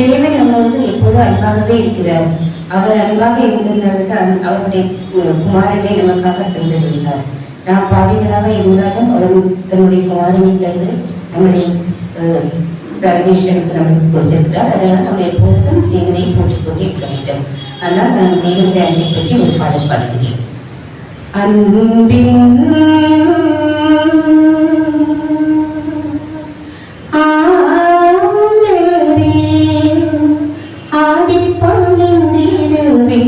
தேவை நம்மளோடு எப்போதும் அன்பாகவே இருக்கிறார். அவர் அன்பாக இருந்திருந்தால் அவருடைய குமாரனை நமக்காக தந்து விடுகிறார் நாம் பாவிகளாக இருந்தாலும் அவர் தன்னுடைய குமாரனை தந்து நம்முடைய சர்வேஷனுக்கு நமக்கு கொடுத்திருக்கிறார். அதனால் நம்ம எப்பொழுதும் தேவனை போற்றிக் கொண்டே இருக்க வேண்டும். ஆனால் நான் தேவனுடைய அன்பை பற்றி ஒரு பாடல் பாடுகிறேன். அன்பின்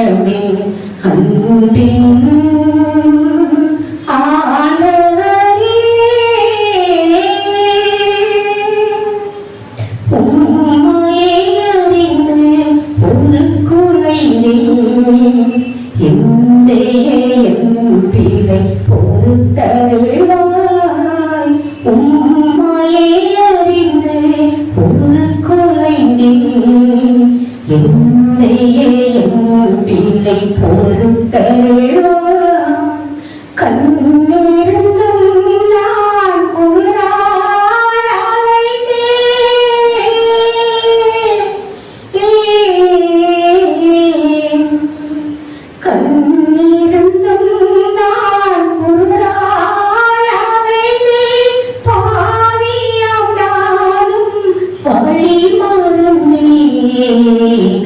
அனுதினமே அன்பின் ஆண்டவரே உம்மையை ஒரு குறைவே தந்தையே என் பிள்ளை பொறுத்தருள்வாய் உம்மையை அறிந்து கண்ணிருந்தும் நான் கண்ணிருந்தும்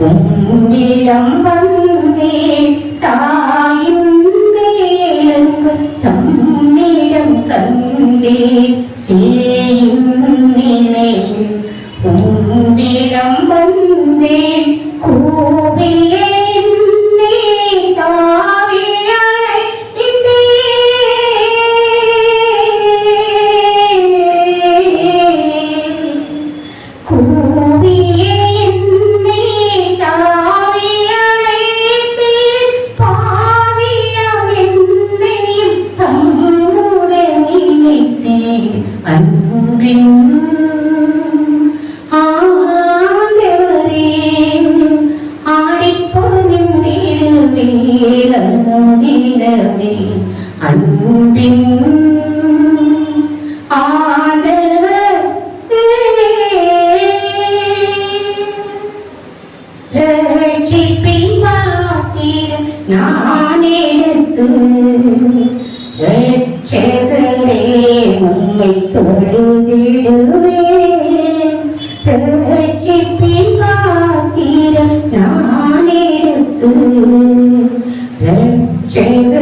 ഉണ്ടിടം വന്നേ തായുണ്ടേലങ്ക് തമ്മിടം കണ്ടേ ശേ ഞാനെടുത്ത് രക്ഷകനെ ഉമ്മൈ തൊഴുതിടുവേ രക്ഷിപ്പിൻ ഞാനെടുത്ത് രക്ഷകനെ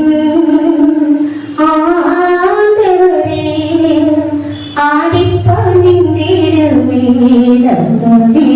你的魔力